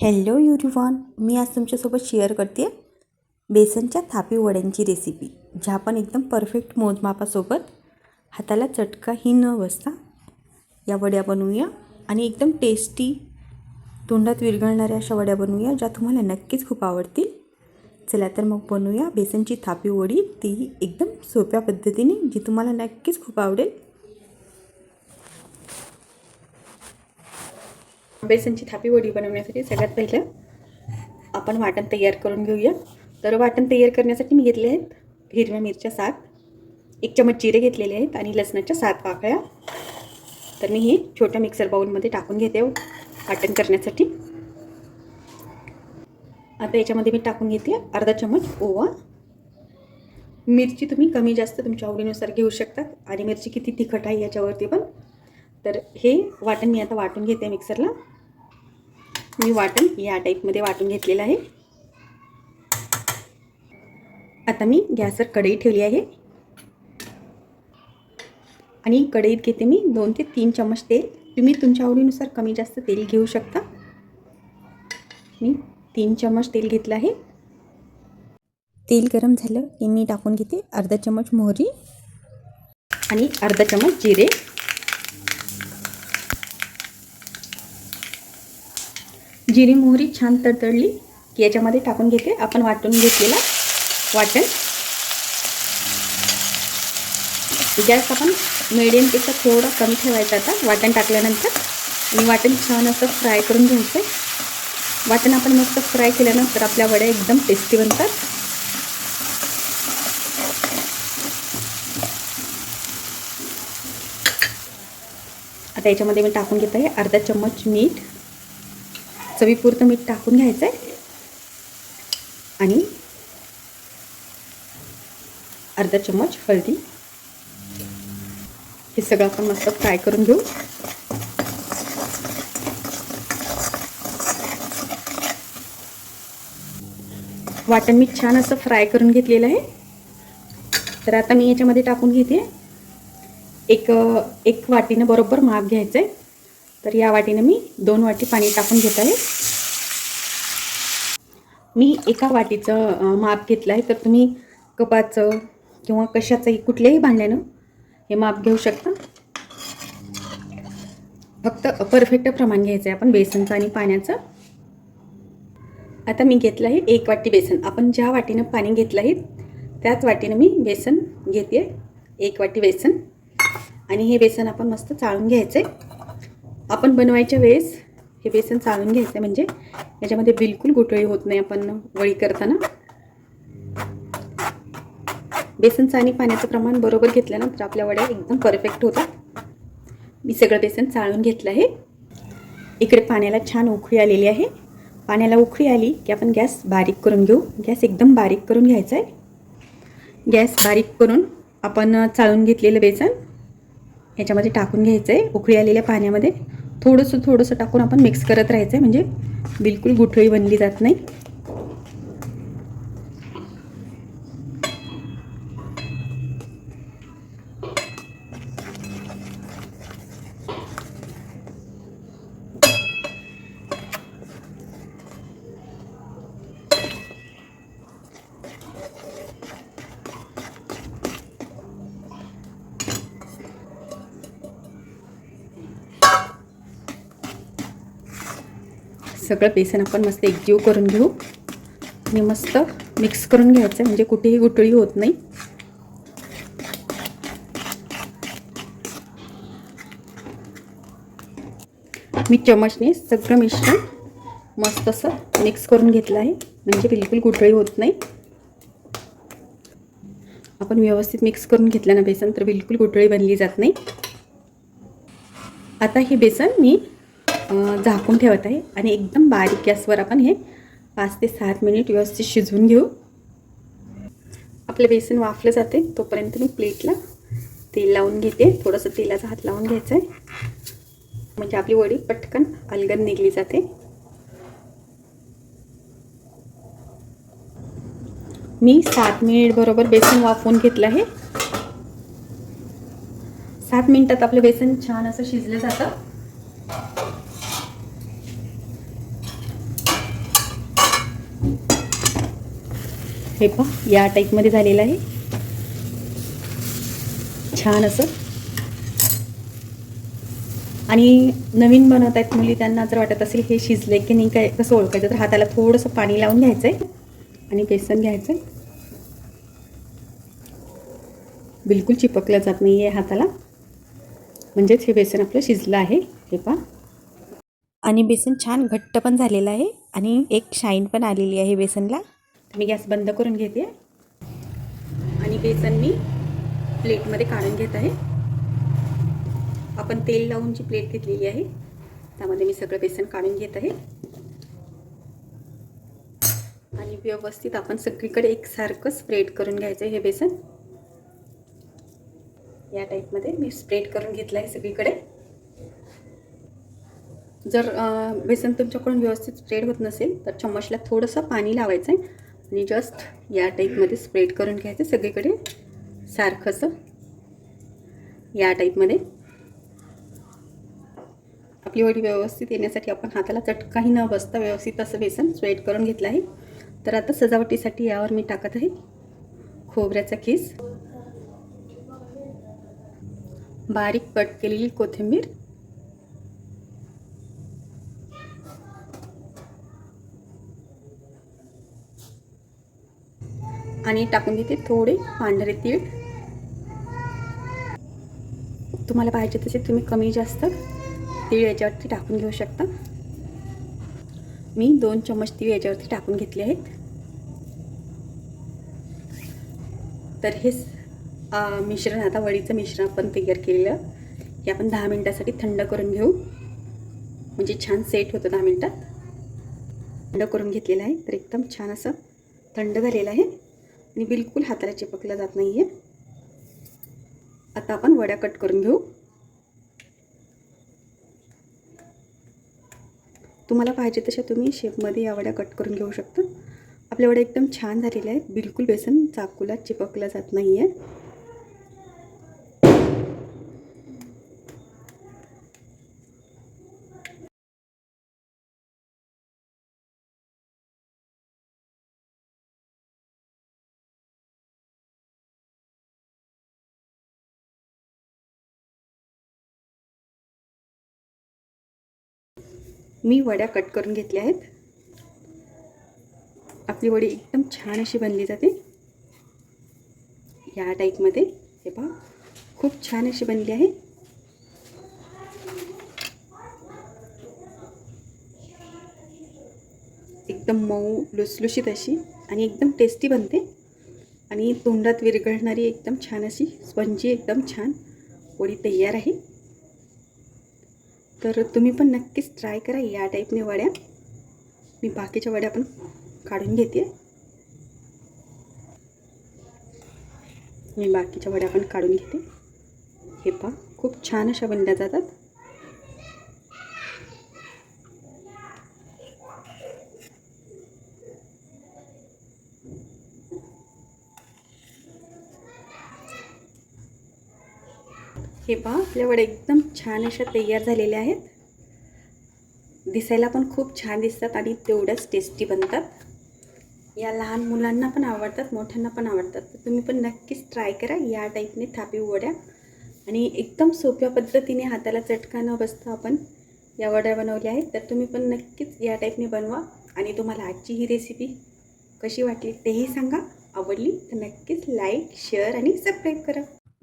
Hello युरिवॉन मी आज तुमच्यासोबत share करते बेसनच्या थापी वड्यांची रेसिपी ज्या पण एकदम परफेक्ट मोजमापासोबत हाताला चटकाही न बसता या वड्या बनवूया आणि एकदम टेस्टी तोंडात विरघळणाऱ्या अशा वड्या बनवूया ज्या तुम्हाला नक्कीच खूप आवडतील. चला तर मग बनवूया बेसनची थापी वडी ती एकदम सोप्या पद्धतीने जी तुम्हाला नक्कीच खूप आवडेल. बेसनची थापी वडी बनवण्यासाठी सगळ्यात पहिलं आपण वाटण तयार करून घेऊया. तर वाटण तयार करण्यासाठी मी घेतले आहेत हिरव्या मिरच्या सात एक चमच जिरे घेतलेले आहेत आणि लसणाच्या सात पाकळ्या तर मी हे छोट्या मिक्सर बाऊलमध्ये टाकून घेते हो, वाटण करण्यासाठी. आता याच्यामध्ये मी टाकून घेते अर्धा चमच ओवा. मिरची तुम्ही कमी जास्त तुमच्या आवडीनुसार घेऊ शकता आणि मिरची किती तिखट आहे याच्यावरती पण. तर हे वाटण मी आता वाटून घेते मिक्सरला. मी वाटण या टाईपमध्ये वाटून घेतलेलं आहे. आता मी गॅसवर कढई ठेवली आहे. आणि कढईत घेते मी दोन ते तीन चमच तेल. तुम्ही तुमच्या आवडीनुसार कमी जास्त तेल घेऊ शकता. मी तीन चमच तेल घेतलं आहे. तेल गरम झालं की मी टाकून घेते अर्धा चमच मोहरी आणि अर्धा चमच जिरे. जिरी मोहरी छान तडतडली की याच्यामध्ये टाकून घेते. आपण वाटून घेतलेला वाटण. गॅस आपण मिडियमपेक्षा थोडा कमी ठेवायचा आता. वाटण टाकल्यानंतर आणि वाटण छान असं फ्राय करून घ्यायचं. वाटण आपण मस्त फ्राय केल्यानंतर आपल्या वड्या एकदम टेस्टी बनतात. आता याच्यामध्ये मी टाकून घेत आहे अर्धा चम्मच मीठ. चवीपुरतं मीठ टाकून घ्यायचं आहे आणि अर्धा चम्मच हळदी. हे सगळं आपण मस्त फ्राय करून घेऊ. वाटण मी छान असं फ्राय करून घेतलेलं आहे. तर आता मी याच्यामध्ये टाकून घेते. एक एक वाटीनं बरोबर माप घ्यायचं आहे तर या वाटीनं मी दोन वाटी पाणी टाकून घेत आहे. मी एका वाटीचं माप घेतलं आहे. तर तुम्ही कपाचं किंवा कशाचंही कुठल्याही भांड्यानं हे माप घेऊ शकता. फक्त परफेक्ट प्रमाण घ्यायचं आहे आपण बेसनचं आणि पाण्याचं. आता मी घेतलं आहे एक वाटी बेसन. आपण ज्या वाटीनं पाणी घेतलं आहे त्याच वाटीनं मी बेसन घेते. एक वाटी बेसन. आणि हे बेसन आपण मस्त चाळून घ्यायचं आहे आपण बनवायच्या वेळेस हे बेसन चाळून घ्यायचं आहे म्हणजे याच्यामध्ये बिलकुल गुटळी होत नाही आपण वळी करताना. बेसनचं आणि पाण्याचं प्रमाण बरोबर घेतल्यानंतर आपल्या वड्या एकदम परफेक्ट होतात. मी सगळं बेसन चाळून घेतलं आहे. इकडे पाण्याला छान उकळी आलेली आहे. पाण्याला उखळी आली की आपण गॅस बारीक करून घेऊ. गॅस एकदम बारीक करून घ्यायचा आहे. गॅस बारीक करून आपण चाळून घेतलेलं बेसन याच्यामध्ये टाकून घ्यायचं आहे उकळी आलेल्या पाण्यामध्ये. थोडंसं थोडंसं टाकून आपण मिक्स करत राहायचं आहे म्हणजे बिलकुल गुठळी बनली जात नाही. सगळं बेसन आपण मस्त एकजीव करून घेऊ. आणि मस्त मिक्स करून घ्यायचं म्हणजे कुठेही गुटळी होत नाही. मी चमचने सगळं मिश्रण मस्त असं मिक्स करून घेतलं आहे. म्हणजे बिलकुल गुटळी होत नाही. आपण व्यवस्थित मिक्स करून घेतलं ना बेसन तर बिलकुल गुटळी बनली जात नाही. आता हे बेसन मी झाकून ठेवत आहे आणि एकदम बारीक गॅसवर आपण हे पाच ते सात मिनिट व्यवस्थित शिजवून घेऊ. आपलं बेसन वाफलं जाते तोपर्यंत मी प्लेटला तेल लावून घेते. थोडंसं तेलाचा हात लावून घ्यायचं आहे. म्हणजे आपली वडी पटकन अलगद निघली जाते. मी सात मिनिट बरोबर बेसन वाफवून घेतलं आहे. सात मिनिटात आपलं बेसन छान असं शिजलं जातं. हे पहा या टाईपमध्ये झालेलं आहे. छान असं. आणि नवीन बनवत आहेत मुली त्यांना जर वाटत असेल हे शिजले की नाही काय कसं ओळखायचं तर हाताला थोडंसं पाणी लावून घ्यायचं आहे आणि बेसन घ्यायचं आहे बिलकुल चिपकलं जात नाही आहे हाताला. म्हणजेच हे बेसन आपलं शिजलं आहे. हे पहा. आणि बेसन छान घट्ट पण झालेलं आहे आणि एक शाईन पण आलेली आहे बेसनला. मी गॅस बंद करून घेते. आणि बेसन मी प्लेटमध्ये काढून घेत आहे. आपण तेल लावून जी प्लेट घेतलेली आहे त्यामध्ये मी सगळं बेसन काढून घेत आहे. आणि व्यवस्थित आपण सगळीकडे एकसारखं स्प्रेड करून घ्यायचं आहे हे बेसन. या टाईपमध्ये मी स्प्रेड करून घेतलं आहे सगळीकडे. जर बेसन तुमच्याकडून व्यवस्थित स्प्रेड होत नसेल तर चम्मचला थोडंसं पाणी लावायचं आहे आणि जस्ट या टाईपमध्ये स्प्रेड करून घ्यायचं सगळीकडे सारखंसं. या टाईपमध्ये आपली वडी व्यवस्थित येण्यासाठी आपण हाताला चटकाही न बसता व्यवस्थित असं बेसन स्प्रेड करून घेतलं आहे. तर आता सजावटीसाठी यावर मी टाकत आहे खोबऱ्याचा खीस बारीक कट केलेली कोथिंबीर. आणि टाकून देते थोडे पांढरे तीळ. तुम्हाला पाहिजे तसे तुम्ही कमी जास्त तीळ याच्यावरती टाकून घेऊ शकता. मी दोन चम्मच तीळ याच्यावरती टाकून घेतले आहेत. तर हे मिश्रण आता वडीचं मिश्रण आपण तयार केलेलं. हे आपण दहा मिनटासाठी थंड करून घेऊ. म्हणजे छान सेट होतं दहा मिनटात. थंड करून घेतलेलं आहे. तर एकदम छान असं थंड झालेलं आहे. आणि बिलकुल हाताला चिपकलं जात नाही आहे आता आपण वड्या कट करून घेऊ. तुम्हाला पाहिजे तशा तुम्ही शेपमध्ये या वड्या कट करून घेऊ शकता. आपल्या वड्या एकदम छान झालेल्या आहेत. बिलकुल बेसन चाकूला चिपकलं जात नाही आहे मी वड्या कट करून घेतल्या आहेत. आपली वडी एकदम छान अशी बनली जाते. या टाईपमध्ये हे पहा खूप छान अशी बनली आहे. एकदम मऊ लुसलुशीत अशी आणि एकदम टेस्टी बनते. आणि तोंडात विरघळणारी एकदम छान अशी स्पंजी एकदम छान. पोळी तयार आहे. तर तुम्ही पण नक्कीच ट्राय करा या टाईपने वड्या. मी बाकीच्या वड्या पण काढून घेते. मी बाकीच्या वड्या पण काढून घेते. हे पहा खूप छान अशा बनल्या जातात. हे पहा आपल्या वड्या एकदम छान अशा तयार झालेल्या आहेत. दिसायला पण खूप छान दिसतात आणि तेवढ्याच टेस्टी बनतात. या लहान मुलांना पण आवडतात मोठ्यांना पण आवडतात. तर तुम्ही पण नक्कीच ट्राय करा या टाईपने थापी वड्या आणि एकदम सोप्या पद्धतीने हाताला चटका न बसता आपण या वड्या बनवल्या आहेत. तर तुम्ही पण नक्कीच या टाईपने बनवा आणि तुम्हाला आजची ही रेसिपी कशी वाटली तेही सांगा. आवडली तर नक्कीच लाईक शेअर आणि सबस्क्राईब करा.